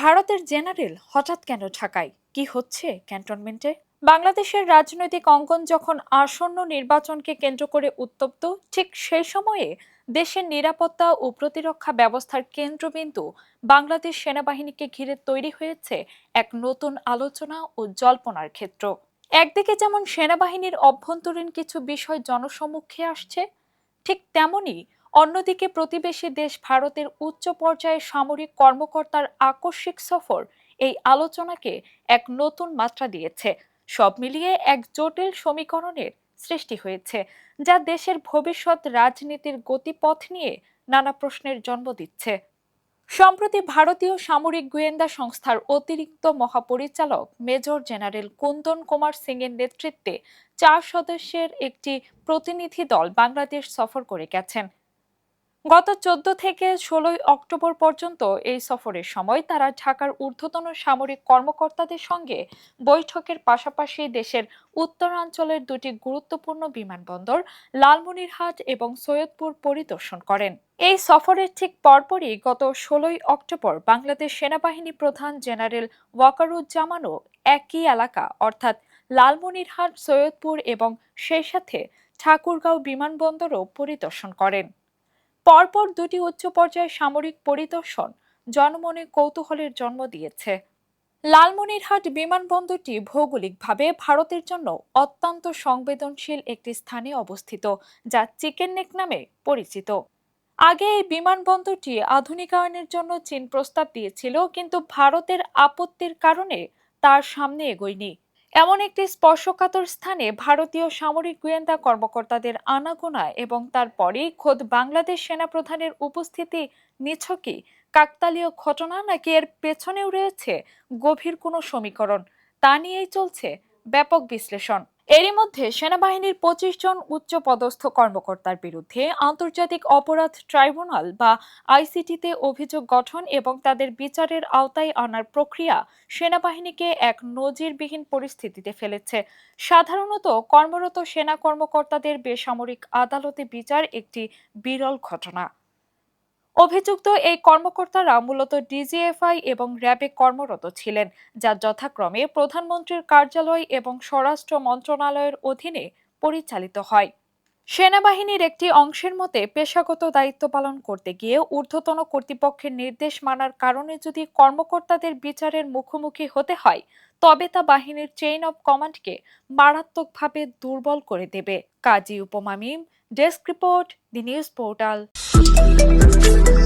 ভারতের জেনারেল হঠাৎ কেন ঢাকায়? কি হচ্ছে ক্যান্টনমেন্টে? বাংলাদেশের রাজনৈতিক অঙ্গন যখন আসন্ন নির্বাচনকে কেন্দ্র করে উত্তপ্ত, ঠিক সেই সময়ে দেশের নিরাপত্তা ও প্রতিরক্ষা ব্যবস্থার কেন্দ্রবিন্দু বাংলাদেশ সেনাবাহিনীকে ঘিরে তৈরি হয়েছে এক নতুন আলোচনা ও জল্পনার ক্ষেত্র। একদিকে যেমন সেনাবাহিনীর অভ্যন্তরীণ কিছু বিষয় জনসম্মুখে আসছে, ঠিক তেমনি অন্যদিকে প্রতিবেশী দেশ ভারতের উচ্চ পর্যায়ে সামরিক কর্মকর্তার আকস্মিক সফর এই আলোচনাকে এক নতুন মাত্রা দিয়েছে। সব মিলিয়ে এক জটিল সমীকরণের সৃষ্টি হয়েছে, যা দেশের ভবিষ্যৎ রাজনীতির গতিপথ নিয়ে নানা প্রশ্নের জন্ম দিচ্ছে। সম্প্রতি ভারতীয় সামরিক গোয়েন্দা সংস্থার অতিরিক্ত মহাপরিচালক মেজর জেনারেল কুন্দন কুমার সিং এর নেতৃত্বে চার সদস্যের একটি প্রতিনিধি দল বাংলাদেশ সফর করে গেছেন। গত চোদ্দ থেকে ষোলোই অক্টোবর পর্যন্ত এই সফরের সময় তারা ঢাকার ঊর্ধ্বতন সামরিক কর্মকর্তাদের সঙ্গে বৈঠকের পাশাপাশি দেশের উত্তরাঞ্চলের দুটি গুরুত্বপূর্ণ বিমানবন্দর, লালমনিরহাট এবং সৈয়দপুর পরিদর্শন করেন। এই সফরের ঠিক পরপরই গত ষোলোই অক্টোবর বাংলাদেশ সেনাবাহিনী প্রধান জেনারেল ওয়াকারুজ্জামানও একই এলাকা, অর্থাৎ লালমনিরহাট, সৈয়দপুর এবং সেই সাথে ঠাকুরগাঁও বিমানবন্দরও পরিদর্শন করেন। পরপর দুটি উচ্চ পর্যায়ের সামরিক পরিদর্শন জনমনে কৌতূহলের জন্ম দিয়েছে। লালমনিরহাট বিমানবন্দরটি ভৌগোলিকভাবে ভারতের জন্য অত্যন্ত সংবেদনশীল একটি স্থানে অবস্থিত, যা চিকেন নেক নামে পরিচিত। আগে এই বিমানবন্দরটি আধুনিকায়নের জন্য চীন প্রস্তাব দিয়েছিল, কিন্তু ভারতের আপত্তির কারণে তার সামনে এগোয়নি। এমন একটি স্পর্শকাতর স্থানে ভারতীয় সামরিক গোয়েন্দা কর্মকর্তাদের আনাগোনা এবং তারপরেই খোদ বাংলাদেশ সেনাপ্রধানের উপস্থিতি নিছকই কাকতালীয় ঘটনা নাকি এর পেছনেও রয়েছে গভীর কোনো সমীকরণ? তা নিয়েই চলছে ব্যাপক বিশ্লেষণ। এরই মধ্যে সেনাবাহিনীর পঁচিশ জন উচ্চ পদস্থ কর্মকর্তার বিরুদ্ধে আন্তর্জাতিক অপরাধ ট্রাইব্যুনাল বা আইসিটিতে অভিযোগ গঠন এবং তাদের বিচারের আওতায় আনার প্রক্রিয়া সেনাবাহিনীকে এক নজিরবিহীন পরিস্থিতিতে ফেলেছে। সাধারণত কর্মরত সেনা কর্মকর্তাদের বেসামরিক আদালতে বিচার একটি বিরল ঘটনা। অভিযুক্ত এই কর্মকর্তারা মূলত ডিজিএফআই এবং র্যাবে কর্মরত ছিলেন, যা যথাক্রমে প্রধানমন্ত্রীর কার্যালয় এবং স্বরাষ্ট্র মন্ত্রণালয়ের অধীনে পরিচালিত হয়। সেনাবাহিনীর একটি অংশের মতে, পেশাগত দায়িত্ব পালন করতে গিয়ে ঊর্ধ্বতন কর্তৃপক্ষের নির্দেশ মানার কারণে যদি কর্মকর্তাদের বিচারের মুখোমুখি হতে হয়, তবে তা বাহিনীর চেইন অব কমান্ডকে মারাত্মকভাবে দুর্বল করে দেবে। Kazi উপমামিম desk report, the news portal. Thank you.